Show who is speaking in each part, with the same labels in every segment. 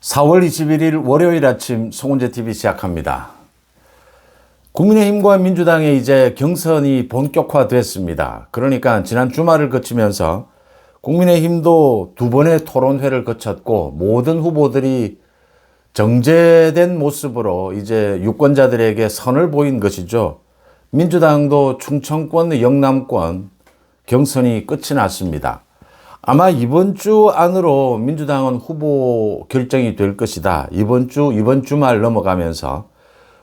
Speaker 1: 4월 21일 월요일 아침 송은재 TV 시작합니다. 국민의힘과 민주당의 이제 경선이 본격화됐습니다. 그러니까 지난 주말을 거치면서 국민의힘도 두 번의 토론회를 거쳤고 모든 후보들이 정제된 모습으로 이제 유권자들에게 선을 보인 것이죠. 민주당도 충청권, 영남권 경선이 끝이 났습니다. 아마 이번 주 안으로 민주당은 후보 결정이 될 것이다. 이번 주, 이번 주말 넘어가면서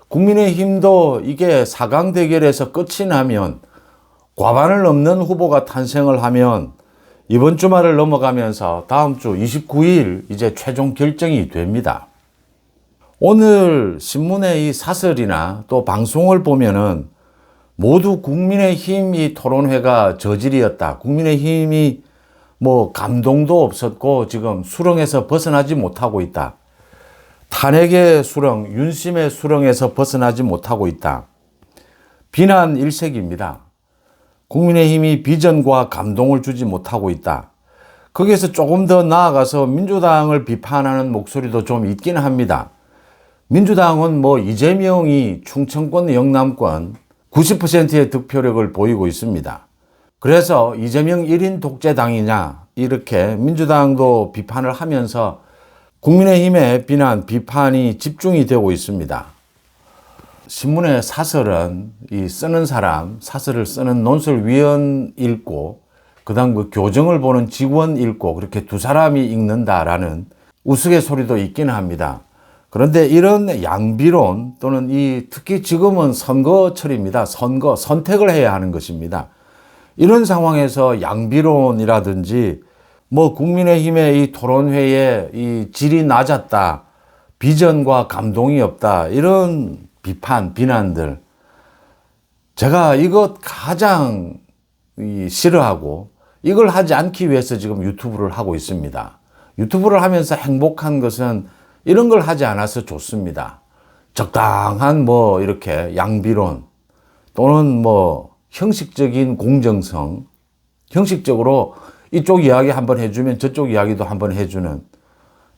Speaker 1: 국민의힘도 이게 4강 대결에서 끝이 나면 과반을 넘는 후보가 탄생을 하면 이번 주말을 넘어가면서 다음 주 29일 이제 최종 결정이 됩니다. 오늘 신문의 이 사설이나 또 방송을 보면은 모두 국민의힘이 토론회가 저질이었다. 국민의힘이 뭐 감동도 없었고 지금 수렁에서 벗어나지 못하고 있다. 탄핵의 수렁, 윤심의 수렁에서 벗어나지 못하고 있다. 비난 일색입니다. 국민의힘이 비전과 감동을 주지 못하고 있다. 거기에서 조금 더 나아가서 민주당을 비판하는 목소리도 좀 있긴 합니다. 민주당은 뭐 이재명이 충청권, 영남권 90%의 득표력을 보이고 있습니다. 그래서 이재명 1인 독재당이냐 이렇게 민주당도 비판을 하면서 국민의힘의 비난, 비판이 집중이 되고 있습니다. 신문의 사설은 이 쓰는 사람, 사설을 쓰는 논설위원 읽고 그 다음 그 교정을 보는 직원 읽고 그렇게 두 사람이 읽는다라는 우스갯소리도 있기는 합니다. 그런데 이런 양비론 또는 이 특히 지금은 선거철입니다. 선거, 선택을 해야 하는 것입니다. 이런 상황에서 양비론이라든지 뭐 국민의힘의 이 토론회에 이 질이 낮았다. 비전과 감동이 없다. 이런 비판, 비난들. 제가 이것 가장 이 싫어하고 이걸 하지 않기 위해서 지금 유튜브를 하고 있습니다. 유튜브를 하면서 행복한 것은 이런 걸 하지 않아서 좋습니다. 적당한 뭐 이렇게 양비론 또는 뭐 형식적인 공정성, 형식적으로 이쪽 이야기 한번 해주면 저쪽 이야기도 한번 해주는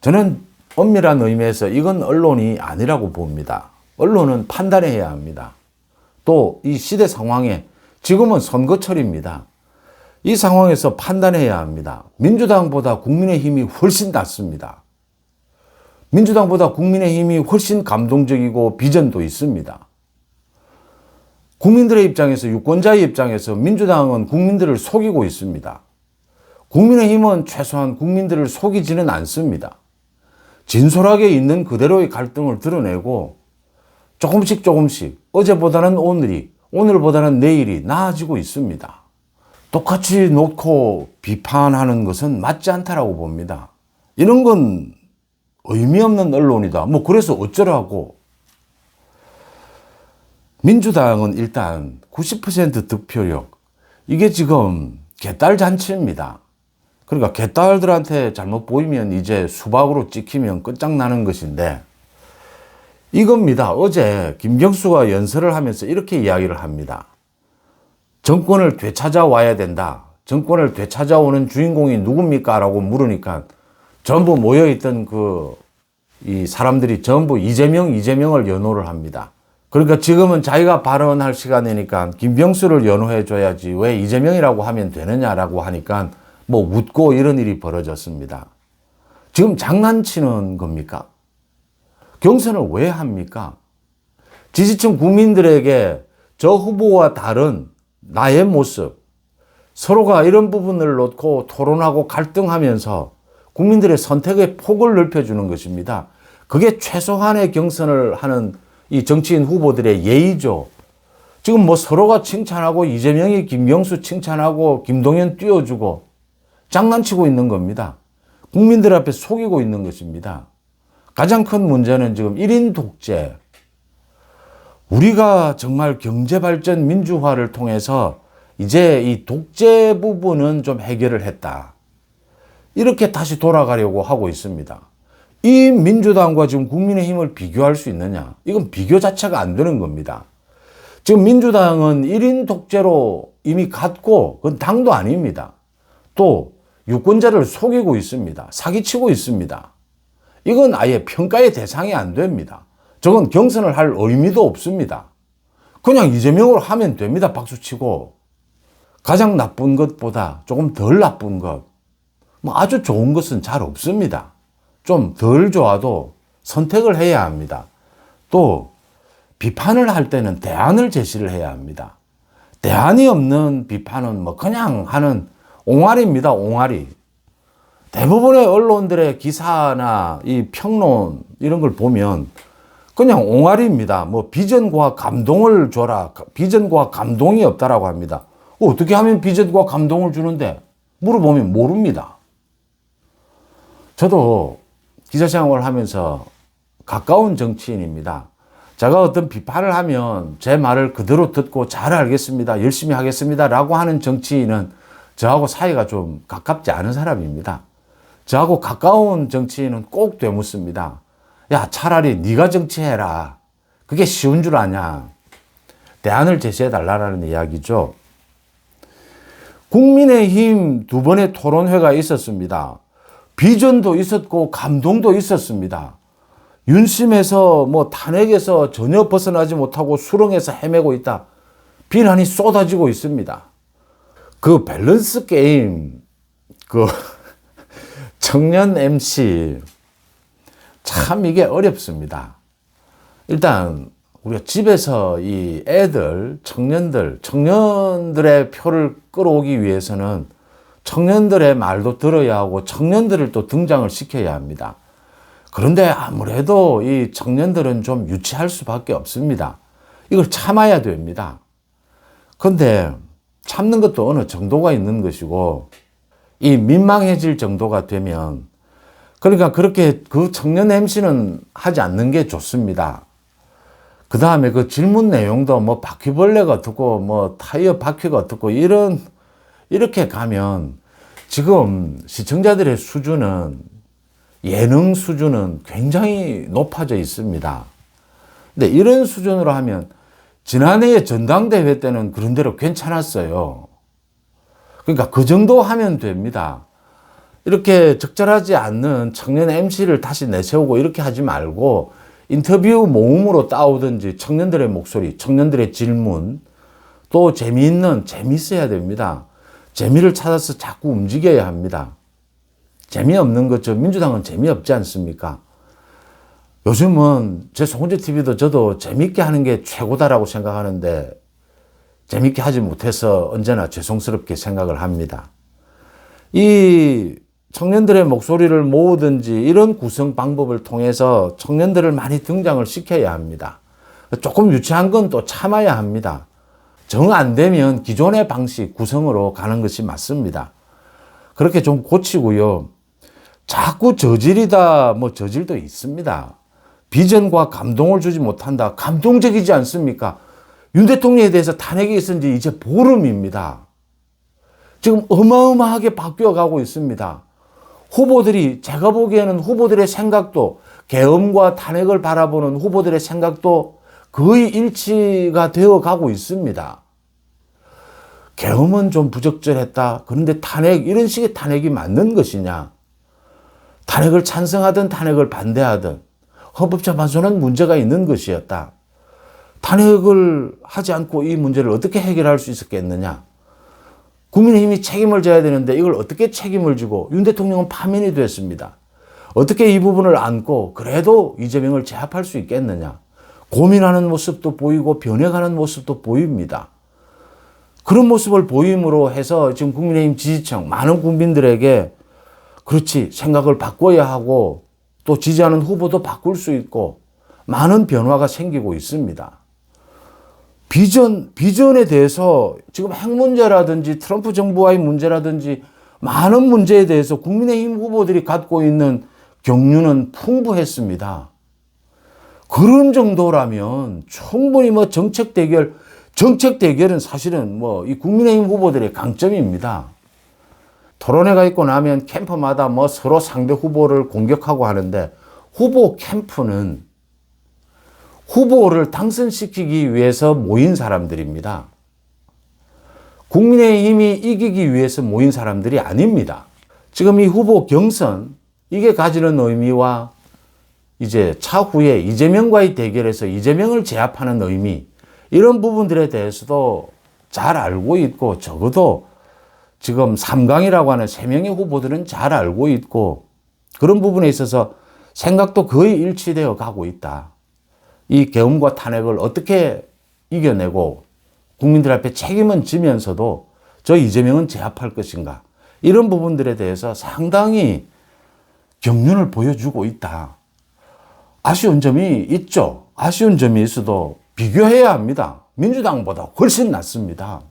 Speaker 1: 저는 엄밀한 의미에서 이건 언론이 아니라고 봅니다. 언론은 판단해야 합니다. 또 이 시대 상황에 지금은 선거철입니다. 이 상황에서 판단해야 합니다. 민주당보다 국민의힘이 훨씬 낫습니다. 민주당보다 국민의힘이 훨씬 감동적이고 비전도 있습니다. 국민들의 입장에서 유권자의 입장에서 민주당은 국민들을 속이고 있습니다. 국민의힘은 최소한 국민들을 속이지는 않습니다. 진솔하게 있는 그대로의 갈등을 드러내고 조금씩 조금씩 어제보다는 오늘이 오늘보다는 내일이 나아지고 있습니다. 똑같이 놓고 비판하는 것은 맞지 않다라고 봅니다. 이런 건 의미 없는 언론이다. 뭐 그래서 어쩌라고. 민주당은 일단 90% 득표력. 이게 지금 개딸 잔치입니다. 그러니까 개딸들한테 잘못 보이면 이제 수박으로 찍히면 끝장나는 것인데 이겁니다. 어제 김경수가 연설을 하면서 이렇게 이야기를 합니다. 정권을 되찾아와야 된다. 정권을 되찾아오는 주인공이 누굽니까? 라고 물으니까 전부 모여있던 그, 이 사람들이 전부 이재명, 이재명을 연호를 합니다. 그러니까 지금은 자기가 발언할 시간이니까 김병수를 연호해 줘야지 왜 이재명이라고 하면 되느냐라고 하니까 뭐 웃고 이런 일이 벌어졌습니다. 지금 장난치는 겁니까? 경선을 왜 합니까? 지지층 국민들에게 저 후보와 다른 나의 모습, 서로가 이런 부분을 놓고 토론하고 갈등하면서 국민들의 선택의 폭을 넓혀주는 것입니다. 그게 최소한의 경선을 하는 이 정치인 후보들의 예의죠. 지금 뭐 서로가 칭찬하고 이재명이 김경수 칭찬하고 김동연 띄워주고 장난치고 있는 겁니다. 국민들 앞에 속이고 있는 것입니다. 가장 큰 문제는 지금 1인 독재. 우리가 정말 경제발전 민주화를 통해서 이제 이 독재 부분은 좀 해결을 했다. 이렇게 다시 돌아가려고 하고 있습니다. 이 민주당과 지금 국민의힘을 비교할 수 있느냐? 이건 비교 자체가 안 되는 겁니다. 지금 민주당은 1인 독재로 이미 갔고, 그건 당도 아닙니다. 또, 유권자를 속이고 있습니다. 사기치고 있습니다. 이건 아예 평가의 대상이 안 됩니다. 저건 경선을 할 의미도 없습니다. 그냥 이재명으로 하면 됩니다. 박수치고. 가장 나쁜 것보다 조금 덜 나쁜 것, 뭐 아주 좋은 것은 잘 없습니다. 좀 덜 좋아도 선택을 해야 합니다. 또 비판을 할 때는 대안을 제시를 해야 합니다. 대안이 없는 비판은 뭐 그냥 하는 옹알이입니다. 옹알이. 대부분의 언론들의 기사나 이 평론 이런 걸 보면 그냥 옹알이입니다. 뭐 비전과 감동을 줘라. 비전과 감동이 없다라고 합니다. 어떻게 하면 비전과 감동을 주는데 물어보면 모릅니다. 저도 기자 생활을 하면서 가까운 정치인입니다. 제가 어떤 비판을 하면 제 말을 그대로 듣고 잘 알겠습니다. 열심히 하겠습니다. 라고 하는 정치인은 저하고 사이가 좀 가깝지 않은 사람입니다. 저하고 가까운 정치인은 꼭 되묻습니다. 야, 차라리 네가 정치해라. 그게 쉬운 줄 아냐. 대안을 제시해 달라는 이야기죠. 국민의힘 두 번의 토론회가 있었습니다. 비전도 있었고 감동도 있었습니다. 윤심에서 뭐 탄핵에서 전혀 벗어나지 못하고 수렁에서 헤매고 있다. 비난이 쏟아지고 있습니다. 그 밸런스 게임, 그 청년 MC, 참 이게 어렵습니다. 일단 우리가 집에서 이 애들, 청년들, 청년들의 표를 끌어오기 위해서는 청년들의 말도 들어야 하고 청년들을 또 등장을 시켜야 합니다. 그런데 아무래도 이 청년들은 좀 유치할 수밖에 없습니다. 이걸 참아야 됩니다. 근데 참는 것도 어느 정도가 있는 것이고 이 민망해질 정도가 되면 그러니까 그렇게 그 청년 MC는 하지 않는 게 좋습니다. 그 다음에 그 질문 내용도 뭐 바퀴벌레가 어떻고 뭐 타이어 바퀴가 어떻고 이런 이렇게 가면 지금 시청자들의 수준은 예능 수준은 굉장히 높아져 있습니다. 근데 이런 수준으로 하면 지난해에 전당대회 때는 그런 대로 괜찮았어요. 그러니까 그 정도 하면 됩니다. 이렇게 적절하지 않는 청년 MC를 다시 내세우고 이렇게 하지 말고 인터뷰 모음으로 따오든지 청년들의 목소리, 청년들의 질문, 또 재미있는, 재미있어야 됩니다. 재미를 찾아서 자꾸 움직여야 합니다. 재미없는 거죠. 민주당은 재미없지 않습니까? 요즘은 제 송은재 TV도 저도 재밌게 하는 게 최고다라고 생각하는데 재밌게 하지 못해서 언제나 죄송스럽게 생각을 합니다. 이 청년들의 목소리를 모으든지 이런 구성 방법을 통해서 청년들을 많이 등장을 시켜야 합니다. 조금 유치한 건 또 참아야 합니다. 정 안 되면 기존의 방식 구성으로 가는 것이 맞습니다. 그렇게 좀 고치고요. 자꾸 저질이다, 뭐 저질도 있습니다. 비전과 감동을 주지 못한다. 감동적이지 않습니까? 윤 대통령에 대해서 탄핵이 있은 지 이제 보름입니다. 지금 어마어마하게 바뀌어 가고 있습니다. 후보들이 제가 보기에는 후보들의 생각도 계엄과 탄핵을 바라보는 후보들의 생각도 거의 일치가 되어 가고 있습니다. 계엄은 좀 부적절했다. 그런데 탄핵, 이런 식의 탄핵이 맞는 것이냐? 탄핵을 찬성하든 탄핵을 반대하든 헌법재판소는 문제가 있는 것이었다. 탄핵을 하지 않고 이 문제를 어떻게 해결할 수 있었겠느냐? 국민의힘이 책임을 져야 되는데 이걸 어떻게 책임을 지고 윤 대통령은 파면이 됐습니다. 어떻게 이 부분을 안고 그래도 이재명을 제압할 수 있겠느냐? 고민하는 모습도 보이고 변해가는 모습도 보입니다. 그런 모습을 보임으로 해서 지금 국민의힘 지지층 많은 국민들에게 그렇지 생각을 바꿔야 하고 또 지지하는 후보도 바꿀 수 있고 많은 변화가 생기고 있습니다. 비전, 비전에 대해서 지금 핵 문제라든지 트럼프 정부와의 문제라든지 많은 문제에 대해서 국민의힘 후보들이 갖고 있는 경륜은 풍부했습니다. 그런 정도라면 충분히 뭐 정책 대결, 정책 대결은 사실은 뭐 이 국민의힘 후보들의 강점입니다. 토론회가 있고 나면 캠프마다 뭐 서로 상대 후보를 공격하고 하는데 후보 캠프는 후보를 당선시키기 위해서 모인 사람들입니다. 국민의힘이 이기기 위해서 모인 사람들이 아닙니다. 지금 이 후보 경선, 이게 가지는 의미와 이제 차후에 이재명과의 대결에서 이재명을 제압하는 의미 이런 부분들에 대해서도 잘 알고 있고 적어도 지금 3강이라고 하는 세 명의 후보들은 잘 알고 있고 그런 부분에 있어서 생각도 거의 일치되어 가고 있다. 이 계엄과 탄핵을 어떻게 이겨내고 국민들 앞에 책임은 지면서도 저 이재명은 제압할 것인가. 이런 부분들에 대해서 상당히 경륜을 보여주고 있다. 아쉬운 점이 있죠. 아쉬운 점이 있어도 비교해야 합니다. 민주당보다 훨씬 낫습니다.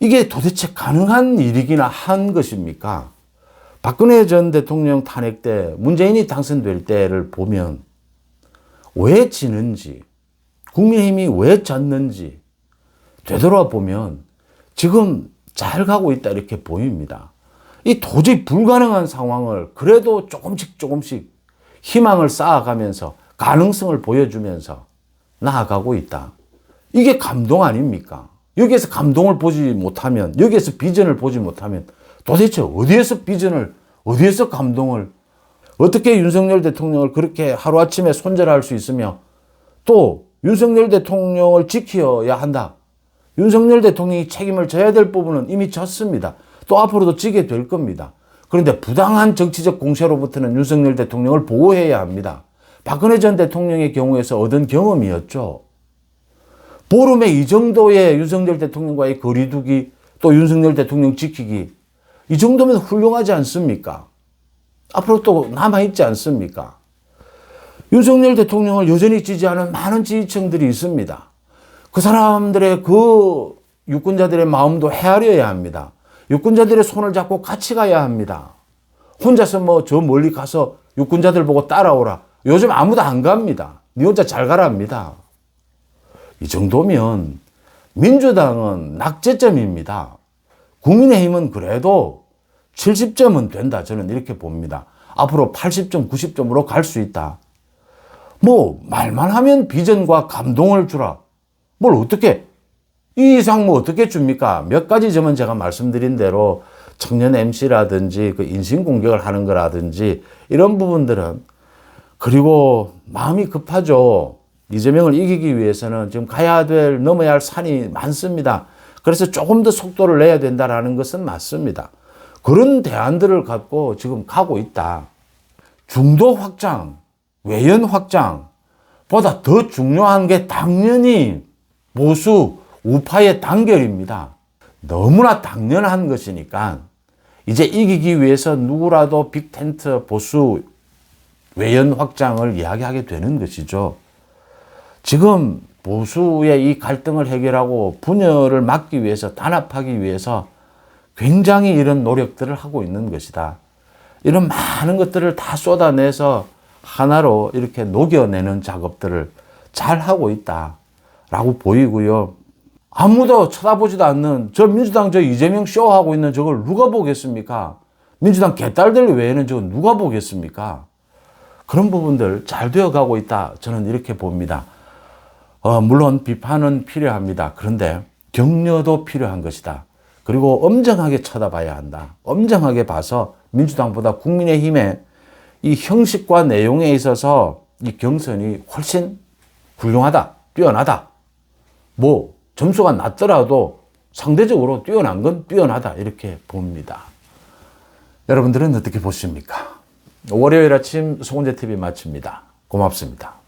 Speaker 1: 이게 도대체 가능한 일이기나 한 것입니까? 박근혜 전 대통령 탄핵 때 문재인이 당선될 때를 보면 왜 지는지, 국민의힘이 왜 졌는지 되돌아보면 지금 잘 가고 있다 이렇게 보입니다. 이 도저히 불가능한 상황을 그래도 조금씩 조금씩 희망을 쌓아가면서 가능성을 보여주면서 나아가고 있다. 이게 감동 아닙니까? 여기에서 감동을 보지 못하면, 여기에서 비전을 보지 못하면 도대체 어디에서 비전을, 어디에서 감동을, 어떻게 윤석열 대통령을 그렇게 하루아침에 손절할 수 있으며 또 윤석열 대통령을 지켜야 한다. 윤석열 대통령이 책임을 져야 될 부분은 이미 졌습니다. 또 앞으로도 지게 될 겁니다. 그런데 부당한 정치적 공세로부터는 윤석열 대통령을 보호해야 합니다. 박근혜 전 대통령의 경우에서 얻은 경험이었죠. 보름에 이 정도의 윤석열 대통령과의 거리두기 또 윤석열 대통령 지키기 이 정도면 훌륭하지 않습니까? 앞으로 또 남아있지 않습니까? 윤석열 대통령을 여전히 지지하는 많은 지지층들이 있습니다. 그 사람들의 그 유권자들의 마음도 헤아려야 합니다. 유권자들의 손을 잡고 같이 가야 합니다. 혼자서 뭐 저 멀리 가서 유권자들 보고 따라오라. 요즘 아무도 안 갑니다. 니 혼자 잘 가랍니다. 이 정도면 민주당은 낙제점입니다. 국민의힘은 그래도 70점은 된다. 저는 이렇게 봅니다. 앞으로 80점, 90점으로 갈 수 있다. 뭐, 말만 하면 비전과 감동을 주라. 뭘 어떻게, 이 이상 뭐 어떻게 줍니까? 몇 가지 점은 제가 말씀드린 대로 청년 MC라든지 그 인신공격을 하는 거라든지 이런 부분들은 그리고 마음이 급하죠. 이재명을 이기기 위해서는 지금 가야 될, 넘어야 할 산이 많습니다. 그래서 조금 더 속도를 내야 된다라는 것은 맞습니다. 그런 대안들을 갖고 지금 가고 있다. 중도 확장, 외연 확장, 보다 더 중요한 게 당연히 보수, 우파의 단결입니다. 너무나 당연한 것이니까 이제 이기기 위해서 누구라도 빅텐트 보수 외연 확장을 이야기하게 되는 것이죠. 지금 보수의 이 갈등을 해결하고 분열을 막기 위해서 단합하기 위해서 굉장히 이런 노력들을 하고 있는 것이다. 이런 많은 것들을 다 쏟아내서 하나로 이렇게 녹여내는 작업들을 잘 하고 있다 라고 보이고요. 아무도 쳐다보지도 않는 저 민주당 저 이재명 쇼하고 있는 저걸 누가 보겠습니까? 민주당 개딸들 외에는 저거 누가 보겠습니까? 그런 부분들 잘 되어 가고 있다. 저는 이렇게 봅니다. 어, 물론 비판은 필요합니다. 그런데 격려도 필요한 것이다. 그리고 엄정하게 쳐다봐야 한다. 엄정하게 봐서 민주당보다 국민의힘의 이 형식과 내용에 있어서 이 경선이 훨씬 훌륭하다. 뛰어나다. 뭐 점수가 낮더라도 상대적으로 뛰어난 건 뛰어나다. 이렇게 봅니다. 여러분들은 어떻게 보십니까? 월요일 아침 송은재 TV 마칩니다. 고맙습니다.